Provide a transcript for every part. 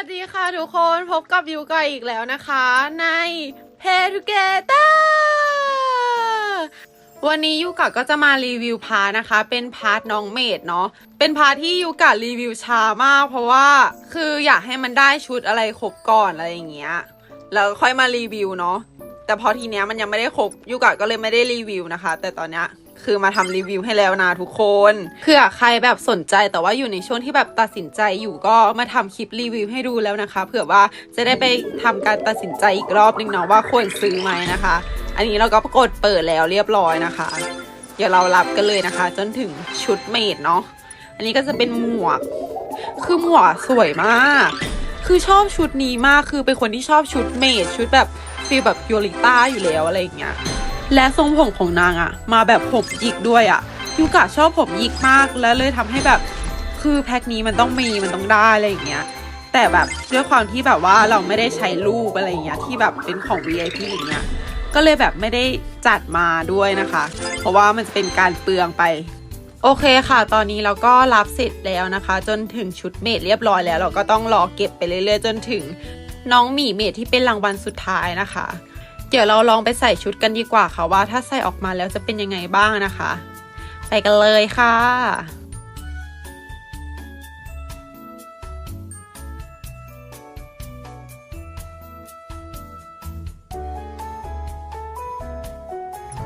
วัสดีค่ะทุกคนพบกับยูกาอีกแล้วนะคะ ใน Pay Together วันนี้ยูกะก็จะมารีวิวพาร์ทนะคะ เป็นพาร์ทน้องเมดเนาะเป็นพาร์ทที่ยูกะรีวิวช้ามาก เพราะว่าคืออยากให้มันได้ชุดอะไรครบก่อนอะไรอย่างเงี้ยแล้วค่อยมารีวิวเนาะแต่พอทีเนี้ยมันยังไม่ได้ครบยูกะก็เลยไม่ได้รีวิวนะคะ แต่ตอนเนี้ย คือมาทำรีวิวให้แล้วนะทุกคนเผื่อใครแบบสนใจแต่ว่าอยู่ในช่วงที่แบบตัดสินใจอยู่ก็มาทำคลิปรีวิวให้ดูแล้วนะคะเผื่อว่าจะได้ไปทำการตัดสินใจอีกรอบนึงเนาะว่าควรซื้อไหมนะคะ อันนี้เราก็กดเปิดแล้วเรียบร้อยนะคะ เดี๋ยวเรารับกันเลยนะคะ จนถึงชุดเมดเนาะอันนี้ก็จะเป็นหมวก คือหมวกสวยมาก คือชอบชุดนี้มากคือเป็นคนที่ชอบชุดเมดชุดแบบฟีลแบบโยลิต้าอยู่แล้วอะไรอย่างเงี้ย และทรงผมของนางอะมาแบบผมหยิกด้วยอะยูกะชอบผมหยิกมากแล้วเลยทำให้แบบคือแพ็คนี้มันต้องมีมันต้องได้อะไรอย่างเงี้ยแต่แบบด้วยความที่แบบว่าเราไม่ได้ใช้รูปอะไรอย่างเงี้ยที่แบบเป็นของ VIP อย่างเงี้ยก็เลยแบบไม่ได้จัดมาด้วยนะคะ เพราะว่ามันจะเป็นการเปลืองไป โอเคค่ะ ตอนนี้เราก็รับเสร็จแล้วนะคะ จนถึงชุดเมดเรียบร้อยแล้ว เราก็ต้องรอเก็บไปเรื่อยๆ จนถึงน้องหมีเมดที่เป็นรางวัลสุดท้ายนะคะ เดี๋ยวเราลองไปใส่ชุดกันดีกว่าค่ะว่า ถ้าใส่ออกมาแล้วจะเป็นยังไงบ้างนะคะ ไปกันเลยค่ะ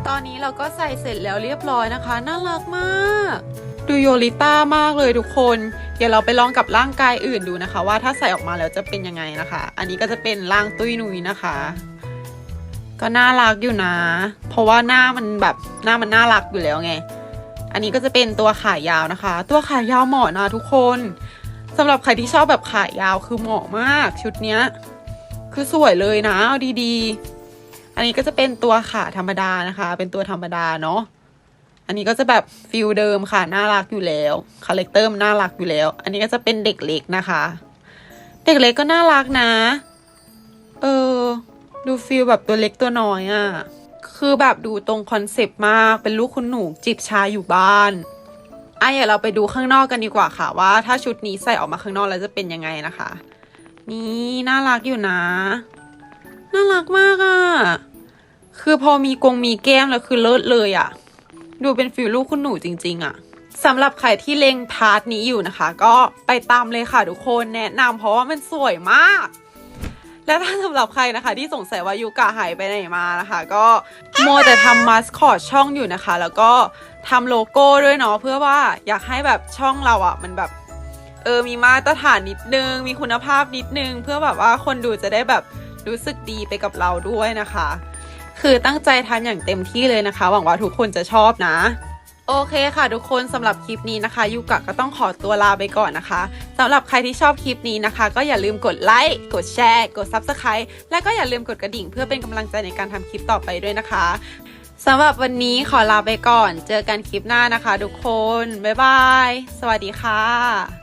ตอนนี้เราก็ใส่เสร็จแล้วเรียบร้อยนะคะ น่ารักมาก ดูโยลิต้ามากเลยทุกคน เดี๋ยวเราไปลองกับร่างกายอื่นดูนะคะ ว่าถ้าใส่ออกมาแล้วจะเป็นยังไงนะคะ อันนี้ก็จะเป็นร่างตุ้ยนุยนะคะ ก็น่ารักอยู่นะ เพราะว่าหน้ามันแบบหน้ามันน่ารักอยู่แล้วไง อันนี้ก็จะเป็นตัวขายาวนะคะ ตัวขายาวเหมาะนะทุกคนสำหรับใครที่ชอบแบบขายาวคือเหมาะมากชุดเนี้ย คือสวยเลยนะเอาดีๆ อันนี้ก็จะเป็นตัวขาธรรมดานะคะ เป็นตัวธรรมดาเนาะอันนี้ก็จะแบบฟิลเดิมค่ะน่ารักอยู่แล้วคาแรคเตอร์มันน่ารักอยู่แล้ว อันนี้ก็จะเป็นเด็กเล็กนะคะ เด็กเล็กก็น่ารักนะ ดูฟิลแบบตัวเล็กตัวน้อยอะ่ะ คือแบบดูตรงคอนเซปต์มาก เป็นลูกคุณหนูจิบชาอยู่บ้านอะเดี๋ยเราไปดูข้างนอกกันดีกว่าค่ะ ว่าถ้าชุดนี้ใส่ออกมาข้างนอกแล้วจะเป็นยังไงนะคะ นี่น่ารักอยู่นะ น่ารักมากอะ่ะ คือพอมีกงมีแก้มแล้วคือเลิศเลยอะ่ะ ดูเป็นฟิลลูกคุณหนูจริง ๆอะ่ะสำหรับใครที่เล็งพาร์ทนี้อยู่นะคะ ก็ไปตามเลยค่ะทุกคนแนะนำเพราะว่ามันสวยมาก และถ้าสำหรับใครนะคะ ที่สงสัยว่ายูกะหายไปไหนมานะคะ ก็โมวแต่ทำมาสคอตช่องอยู่นะคะ แล้วก็ทำโลโก้ด้วยเนาะเพื่อว่าอยากให้แบบช่องเราอะ่ะ มันแบบเออมีมาตรฐานนิดนึง มีคุณภาพนิดนึง เพื่อแบบว่าคนดูจะได้แบบรู้สึกดีไปกับเราด้วยนะคะ คือตั้งใจทำอย่างเต็มที่เลยนะคะ หวังว่าทุกคนจะชอบนะ โอเคค่ะทุกคนสำหรับคลิปนี้นะคะยูกะก็ต้องขอตัวลาไปก่อนนะคะสำหรับใครที่ชอบคลิปนี้นะคะ ก็อย่าลืมกดไลค์กดแชร์ กด Subscribe และก็อย่าลืมกดกระดิ่งเพื่อเป็นกำลังใจในการทำคลิปต่อไปด้วยนะคะสำหรับวันนี้ขอลาไปก่อน เจอกันคลิปหน้านะคะ ทุกคน บ๊ายบาย สวัสดีค่ะ